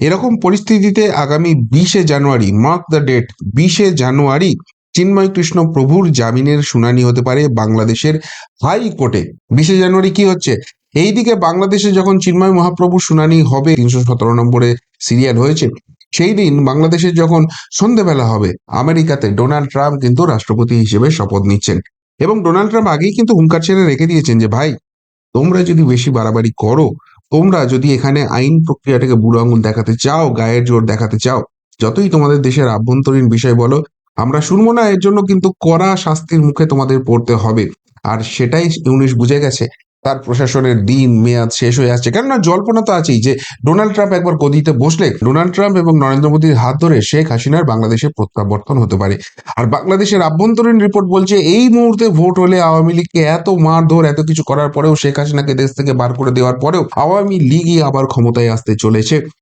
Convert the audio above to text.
এরকম পরিস্থিতিতে আগামী বিশে জানুয়ারি মার্ক দ্য ডেট বিশে জানুয়ারি, চিন্ময় কৃষ্ণ প্রভুর জামিনের শুনানি হতে পারে বাংলাদেশের হাইকোর্টে বিশে জানুয়ারি কি হচ্ছে? এইদিকে বাংলাদেশে যখন চিন্ময় মহাপ্রভুর শুনানি হবে, তিনশো সতেরো নম্বরে সিরিয়াল হয়েছে, সেই দিন বাংলাদেশে যখন সন্ধেবেলা হবে, আমেরিকাতে ডোনাল্ড ট্রাম্প কিন্তু রাষ্ট্রপতি হিসেবে শপথ নিচ্ছেন। এবং ডোনাল্ড ট্রাম্প আগেই কিন্তু হুঙ্কার ছেড়ে রেখে দিয়েছেন যে, ভাই, তোমরা যদি বেশি বাড়াবাড়ি করো তোমরা যদি এখানে আইন প্রক্রিয়াটাকে বুড়ো আঙুল দেখাতে চাও, গায়ের জোর দেখাতে চাও, যতই তোমাদের দেশের আভ্যন্তরীণ বিষয় বলো, আমরা শুনব না, এর জন্য কিন্তু কড়া শাস্তির মুখে তোমাদের পড়তে হবে। আর সেটাই ইউনিশ বুঝে গেছে। তার প্রশাসনের দিন মেয়াদ শেষ হয়ে আসছে। কেননা জল্পনা তো আছেই যে ডোনাল্ড ট্রাম্প একবার গদিতে বসলে ডোনাল্ড ট্রাম্প এবং নরেন্দ্র মোদীর হাত ধরে শেখ হাসিনার বাংলাদেশে প্রত্যাবর্তন হতে পারে। আর বাংলাদেশের আভ্যন্তরীণ রিপোর্ট বলছে, এই মুহূর্তে ভোট হলে আওয়ামী লীগকে এত মারধর, এত কিছু করার পরেও শেখ হাসিনাকে দেশ থেকে বার করে দেওয়ার পরেও আওয়ামী লীগই আবার ক্ষমতায় আসতে চলেছে।